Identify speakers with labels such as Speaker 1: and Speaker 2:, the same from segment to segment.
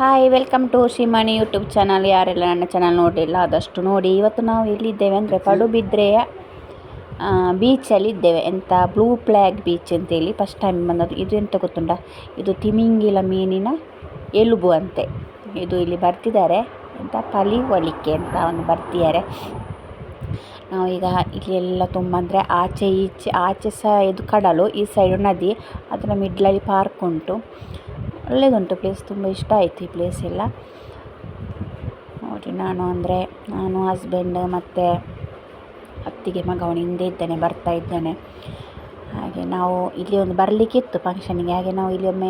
Speaker 1: Hi welcome to Shrimani YouTube channel ಯಾರೆಲ್ಲ ನನ್ನ channel ನೋಡಿಲ್ಲ, ಆದಷ್ಟು ನೋಡಿ. ಇವತ್ತು ನಾವು ಎಲ್ಲಿದ್ದೇವೆ ಅಂದರೆ ಪಡುಬಿದ್ರೆಯ ಬೀಚಲ್ಲಿ ಇದ್ದೇವೆ. ಎಂಥ ಬ್ಲೂ ಫ್ಲ್ಯಾಗ್ ಬೀಚ್ ಅಂತೇಳಿ ಫಸ್ಟ್ ಟೈಮ್ ಬಂದದ್ದು. ಇದು ಎಂತ ಗೊತ್ತುಂಟ? ಇದು ತಿಮಿಂಗಿಲ ಮೀನಿನ ಎಲುಬು ಅಂತೆ. ಇದು ಇಲ್ಲಿ ಬರ್ತಿದ್ದಾರೆ. ಎಂತ? ಪಲಿವಳಿಕೆ ಅಂತ ಒಂದು ಬರ್ತಿದ್ದಾರೆ. ನಾವೀಗ ಇಲ್ಲೆಲ್ಲ ತುಂಬ ಅಂದರೆ ಆಚೆ ಈಚೆ, ಆಚೆ ಸಹ ಇದು ಕಡಲು, ಈ ಸೈಡು ನದಿ, ಅದರ ಮಿಡ್ಲಲ್ಲಿ ಪಾರ್ಕ್ ಉಂಟು. ಒಳ್ಳೆಯದುಂಟು ಪ್ಲೇಸ್ ತುಂಬ ಇಷ್ಟ ಆಯಿತು ಈ ಪ್ಲೇಸ್ ಎಲ್ಲ. ನೋಡಿ ನಾನು ಅಂದರೆ ನಾನು ಹಸ್ಬೆಂಡ್ ಮತ್ತು ಅತ್ತಿಗೆ ಮಗ, ಅವನು ಹಿಂದೆ ಇದ್ದಾನೆ, ಬರ್ತಾ ಇದ್ದಾನೆ. ಹಾಗೆ ನಾವು ಇಲ್ಲಿ ಒಂದು ಬರಲಿಕ್ಕಿತ್ತು ಫಂಕ್ಷನಿಗೆ ಹಾಗೆ ನಾವು ಇಲ್ಲಿ ಒಮ್ಮೆ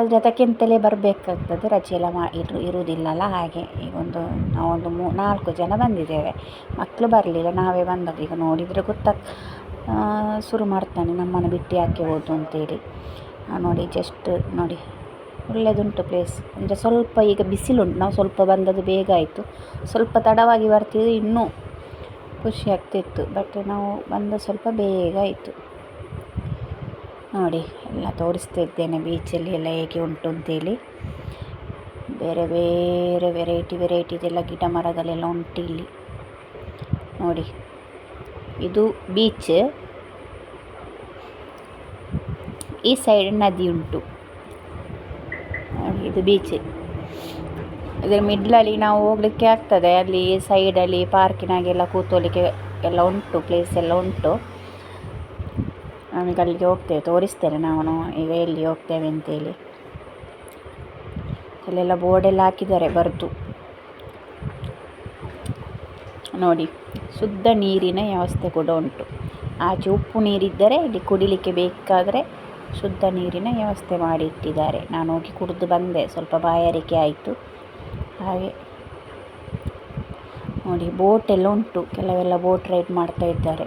Speaker 1: ಎಲ್ಲರ ಅದಕ್ಕಿಂತಲೇ ಬರಬೇಕಾಗ್ತದೆ. ರಜೆ ಎಲ್ಲ ಮಾ ಇರು ಇರುವುದಿಲ್ಲಲ್ಲ. ಹಾಗೆ ಈಗ ಒಂದು ನಾವೊಂದು ಮೂ ನಾಲ್ಕು ಜನ ಬಂದಿದ್ದೇವೆ. ಮಕ್ಕಳು ಬರಲಿಲ್ಲ, ನಾವೇ ಬಂದದ್ದು. ಈಗ ನೋಡಿದರೆ ಗೊತ್ತಾಗ ಶುರು ಮಾಡ್ತಾನೆ, ನಮ್ಮನ್ನು ಬಿಟ್ಟು ಯಾಕೆ ಹೋದು ಅಂತೇಳಿ. ನೋಡಿ ಜಸ್ಟ್ ನೋಡಿ. ಒಳ್ಳೆಯದುಂಟು ಪ್ಲೇಸ್ ಅಂದರೆ ಸ್ವಲ್ಪ ಈಗ ಬಿಸಿಲುಂಟು. ನಾವು ಸ್ವಲ್ಪ ಬಂದದ್ದು ಬೇಗ ಆಯಿತು. ಸ್ವಲ್ಪ ತಡವಾಗಿ ಬರ್ತಿದ್ರೆ ಇನ್ನೂ ಖುಷಿ ಆಗ್ತಿತ್ತು. ಬಟ್ ನಾವು ಬಂದ ಸ್ವಲ್ಪ ಬೇಗ ಆಯಿತು. ನೋಡಿ, ಎಲ್ಲ ತೋರಿಸ್ತಾ ಇದ್ದೇನೆ ಬೀಚಲ್ಲಿ ಎಲ್ಲ ಹೇಗೆ ಉಂಟು ಅಂತೇಳಿ. ಬೇರೆ ಬೇರೆ ವೆರೈಟಿ ವೆರೈಟಿದೆಲ್ಲ ಗಿಡ ಮರಗಳೆಲ್ಲ ಉಂಟು ಇಲ್ಲಿ. ನೋಡಿ, ಇದು ಬೀಚ್ ಈ ಸೈಡ್ ನದಿ ಉಂಟು ಇದು ಬೀಚ್ ಇದರ ಮಿಡ್ಲಲ್ಲಿ ನಾವು ಹೋಗಲಿಕ್ಕೆ ಆಗ್ತದೆ. ಅಲ್ಲಿ ಸೈಡಲ್ಲಿ ಪಾರ್ಕಿನಾಗೆಲ್ಲ ಕೂತ್ಕೊಳ್ಳಿಕ್ಕೆ ಎಲ್ಲ ಉಂಟು ಪ್ಲೇಸ್ ಎಲ್ಲ ಉಂಟು. ನಮಗೆ ಅಲ್ಲಿಗೆ ಹೋಗ್ತೇವೆ, ತೋರಿಸ್ತೇನೆ ನಾನು. ಈಗ ಎಲ್ಲಿ ಹೋಗ್ತೇವೆ ಅಂತೇಳಿ. ಅಲ್ಲೆಲ್ಲ ಬೋರ್ಡೆಲ್ಲ ಹಾಕಿದ್ದಾರೆ ಬರೆದು. ನೋಡಿ, ಶುದ್ಧ ನೀರಿನ ವ್ಯವಸ್ಥೆ ಕೂಡ ಉಂಟು. ಆಚೆ ಉಪ್ಪು ನೀರಿದ್ದರೆ ಇಲ್ಲಿ ಕುಡಿಲಿಕ್ಕೆ ಬೇಕಾದರೆ ಶುದ್ಧ ನೀರಿನ ವ್ಯವಸ್ಥೆ ಮಾಡಿ ಇಟ್ಟಿದ್ದಾರೆ ನಾನು ಹೋಗಿ ಕುಡಿದು ಬಂದೆ. ಸ್ವಲ್ಪ ಬಾಯಾರಿಕೆ ಆಯಿತು. ಹಾಗೆ ನೋಡಿ ಬೋಟ್ ಎಲ್ಲ ಉಂಟು. ಕೆಲವೆಲ್ಲ ಬೋಟ್ ರೈಡ್ ಮಾಡ್ತಾ ಇದ್ದಾರೆ.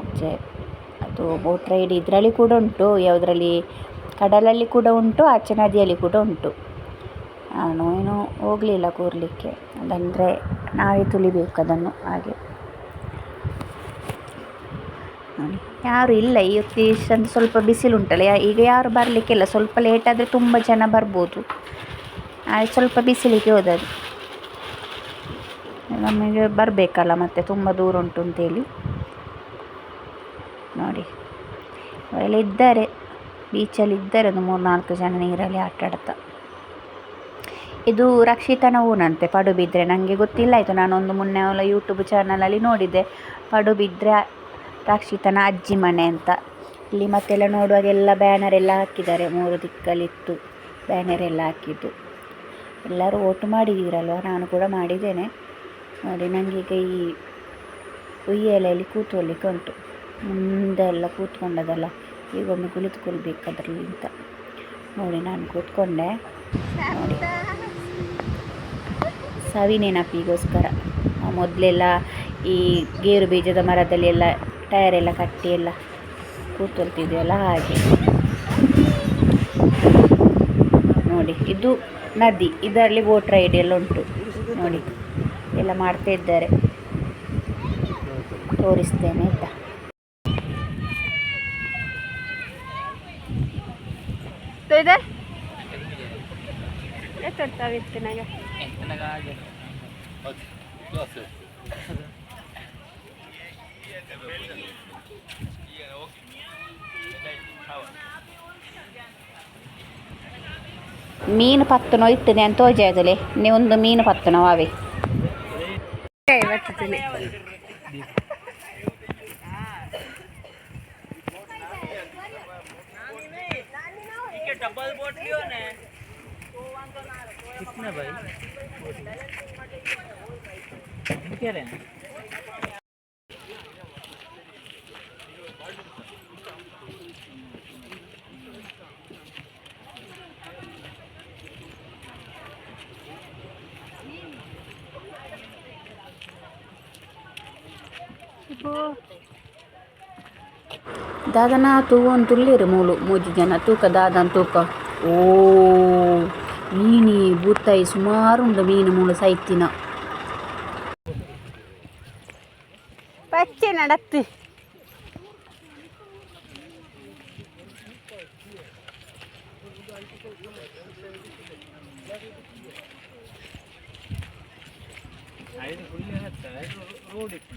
Speaker 1: ಆಚೆ ಅದು ಬೋಟ್ ರೈಡ್ ಇದರಲ್ಲಿ ಕೂಡ ಉಂಟು. ಯಾವುದರಲ್ಲಿ ಕಡಲಲ್ಲಿ ಕೂಡ ಉಂಟು, ಆಚೆ ನದಿಯಲ್ಲಿ ಕೂಡ ಉಂಟು. ನಾನು ಏನು ಹೋಗಲಿಲ್ಲ ಕೂರಲಿಕ್ಕೆ. ಅದಂದರೆ ನಾವೇ ತುಳಿಬೇಕು ಅದನ್ನು. ಹಾಗೆ. ಯಾರು ಇಲ್ಲ ಇವತ್ತು ಸ್ವಲ್ಪ ಬಿಸಿಲು ಉಂಟಲ್ಲ ಈಗ ಯಾರು ಬರಲಿಕ್ಕಿಲ್ಲ, ಸ್ವಲ್ಪ ಲೇಟ್ ಆದರೆ ತುಂಬ ಜನ ಬರ್ಬೋದು. ಸ್ವಲ್ಪ ಬಿಸಿಲಿಗೆ ಹೋದದ್ದು. ನಮಗೆ ಬರಬೇಕಲ್ಲ ಮತ್ತೆ, ತುಂಬ ದೂರ ಉಂಟು ಅಂತೇಳಿ. ನೋಡಿ ಅವರೆಲ್ಲ ಇದ್ದಾರೆ. ಬೀಚಲ್ಲಿ ಇದ್ದಾರೆ, ಒಂದು ಮೂರು ನಾಲ್ಕು ಜನ ನೀರಲ್ಲಿ ಆಟ ಆಡ್ತಾ. ಇದು ರಕ್ಷಿತನ ಊನಂತೆ ಪಡುಬಿದ್ರೆ. ನನಗೆ ಗೊತ್ತಿಲ್ಲ, ಆಯಿತು. ನಾನೊಂದು ಮೊನ್ನೆ ಯೂಟ್ಯೂಬ್ ಚಾನಲಲ್ಲಿ ನೋಡಿದ್ದೆ. ಪಡುಬಿದ್ರೆ ರಕ್ಷಿತನ ಅಜ್ಜಿ ಮನೆ ಅಂತ. ಇಲ್ಲಿ ಮತ್ತೆಲ್ಲ ನೋಡುವಾಗೆಲ್ಲ ಬ್ಯಾನರ್ ಎಲ್ಲ ಹಾಕಿದ್ದಾರೆ. ಮೂರು ದಿಕ್ಕಲ್ಲಿತ್ತು ಬ್ಯಾನರ್ ಎಲ್ಲ ಹಾಕಿದ್ದು. ಎಲ್ಲರೂ ಓಟು ಮಾಡಿದ್ದೀರಲ್ವ ನಾನು ಕೂಡ ಮಾಡಿದ್ದೇನೆ. ನೋಡಿ ನನಗೀಗ ಈ ಉಯ್ಯಾಲೆಯಲ್ಲಿ ಕೂತ್ಕೊಳ್ಳಿಕ್ಕೆ ಉಂಟು. ಮುಂದೆ ಎಲ್ಲ ಕೂತ್ಕೊಂಡದಲ್ಲ ಈಗೊಮ್ಮೆ ಕುಳಿತುಕೊಳ್ಬೇಕು ಅದರಲ್ಲಿ ಅಂತ. ನೋಡಿ, ನಾನು ಕೂತ್ಕೊಂಡೆ. ನೋಡಿ. ಸವಿ ನೆನಪಿಗೋಸ್ಕರ ಮೊದಲೆಲ್ಲ ಈ ಗೇರು ಬೀಜದ ಮರದಲ್ಲಿ ಎಲ್ಲ ಟಯರ್ ಎಲ್ಲ ಕಟ್ಟಿ ಎಲ್ಲ ಕೂತ್ಕೊಳ್ತಿದ್ವಲ್ಲ ಹಾಗೆ. ನೋಡಿ ಇದು ನದಿ ಇದರಲ್ಲಿ ಬೋಟ್ ರೈಡ್ ಎಲ್ಲ ಉಂಟು. ನೋಡಿ ಎಲ್ಲ ಮಾಡ್ತಾ ಇದ್ದಾರೆ. ತೋರಿಸ್ತೇನೆ ಆಯಿತಾ?
Speaker 2: ಇದೆ? ಇತ್ತು ನನಗೆ
Speaker 1: ಮೀನು ಪತ್ತನೋ ಇಟ್ಟಿದೆ ಅಂತ ತೋಜಾದಲೆ ನೀವೊಂದು ಮೀನು ಪತ್ತನೋ ಅವೇ
Speaker 2: ಬರ್ತದೆ
Speaker 3: डबल बोट लियो ने कितने भाई कह रहे
Speaker 1: ದಾದನ ತೂವೊಂದು ತುಳ್ಳಿರು ಮೂಲು ಮೂಜಿ ಜನ ತೂಕ ದಾದನ್ ತೂಕ. ಓ ಮೀನಿ ಬೂತಾಯಿ ಸುಮಾರು ಉಂಡು ಮೀನು ಮೂಲು ಸೈತಿನ.
Speaker 2: ಪಚ್ಚೆ ನಡತ್ತು.
Speaker 3: ರೋಡ್ ಇತ್ತು.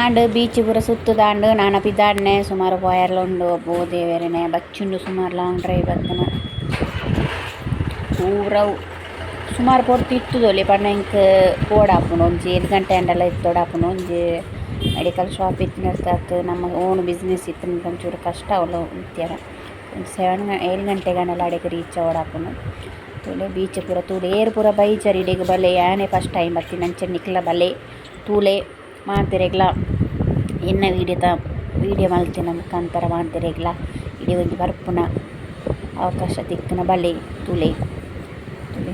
Speaker 1: ಆಂಡ್ ಬೀಚ್ ಪೂರ ಸುತ್ತುದಾಂಡ್ ನಾನ ಪಿದಾಡ್ನೆ ಸುಮಾರು ಪೋಯರ್ಲ ಉಂಡು ಅಬ್ಬೋ ದೇವೆರೆನೆ ಬಚ್ಚುಂಡು ಸುಮಾರು ಲಾಂಗ್ ಡ್ರೈವ್ ಬತ್ತನ ಪೂರ ಸುಮಾರು ಪೊರ್ತು ಇತ್ತುದೊಲಿ ಪಂಡ ಇಂಕ್ ಓಡಾಪುನು ಒಂಜಿ ಐದು ಗಂಟೆ ಅಂಡಲ ಇತ್ತೋಡಾಪುನು ಒಂಜಿ ಮೆಡಿಕಲ್ ಶಾಪ್ ಇತ್ತು ನಮ್ಮ ಓನ್ ಬಿಸ್ನೆಸ್ ಇತ್ತು ಒಂಚೂರು ಕಷ್ಟ ಅವಲ್ಲ ಇತ್ಯಾರ ಒಂದು ಸೆವೆನ್ ಏಳು ಗಂಟೆಗನೆಲ್ಲ ಅಡೆಗೆ ರೀಚ್ ಓಡಾಕೊಂಡು ತೂಲೆ ಬೀಚ್ ಪೂರ, ತೂಲೆ ಏರು ಪೂರ ಬೈಚರ್ ಇಡೆಗ್ ಬಲೆ. ಯಾನೆ ಫಸ್ಟ್ ಟೈಮ್ ಬತ್ತೀನಿ ನಂಚೆ ನಿಕ್ಲ ಬಲೆ. ತೂಲೆ ಮಾಡ್ತಿರೆಗ್ಲ. ಎನ್ನ ವಿಡಿಯೋ ತ ವೀಡಿಯೋ ಮಲ್ತಿನ ಮುಖಾಂತರ ಮಾಡ್ತಿರೆಗ್ಲ. ಇಡೀ ಒಂದು ಬರ್ಪುನ ಅವಕಾಶ ತಿಕ್ಕನ ಬಲೆ, ತುಲೆ. ತುಲೆ.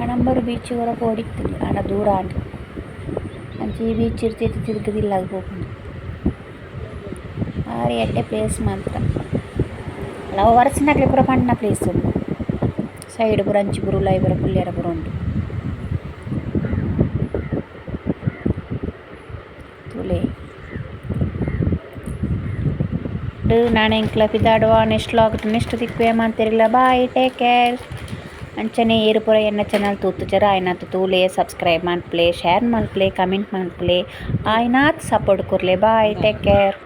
Speaker 1: ಹಣಂಬರು ಬೀಚ್ ಹೊರಗೆ ಓಡಿತ್ತು. ಹಣ ದೂರ ಅಂಡ್ ಅಂಚೆ ಈ ಬೀಚ್ ಇರ್ತೈತೆ ತಿರುಗದಿಲ್ಲ ಅದು ಹೋಗ್ಕೊಂಡು ಆರೆ ಎಡ್ಡೆ ಪ್ಲೇಸ್ ಮಾತ್ರ ಲವ್ ವರ್ಷನಾಗ್ಲಿ ಪೂರ ಪಣ್ಣ ಪ್ಲೇಸ್ ಉಂಟು ಸೈಡ್ ಪೂರ ಅಂಚಿ ಪೂರ ಉಲಾಯಿ ಪೂರ ಪುಲ್ಲಿಯರ ಪೂರ ಉಂಟು ತುಲೆ ನಾನು ಎಂಕ್ಲ ಪಿದಾಡುವ ನೆಕ್ಸ್ಟ್ ಲಾಗ್ ನೆಕ್ಸ್ಟ್ ತಿಕ್ಕುವೆ ಮಾಡ್ತಿರಲಿಲ್ಲ ಬಾಯ್ ಟೇಕ್ ಕೇರ್ ಅಂಚನೆ ಏರು ಪುರ ಎನ್ನ ಚಾನಲ್ ತೂತು ಜರ ಆಯ್ನಾತ್ ತೂಲೆ ಸಬ್ಸ್ಕ್ರೈಬ್ ಮಾಡ್ಪ್ಲೆ ಶೇರ್ ಮಾಡ್ಪ್ಲೆ ಕಮೆಂಟ್ ಮಾಡ್ಪ್ಲೆ ಆಯ್ನಾತ್ ಸಪೋರ್ಟ್ ಕೊರ್ಲೆ ಬಾಯ್ ಟೇಕ್ ಕೇರ್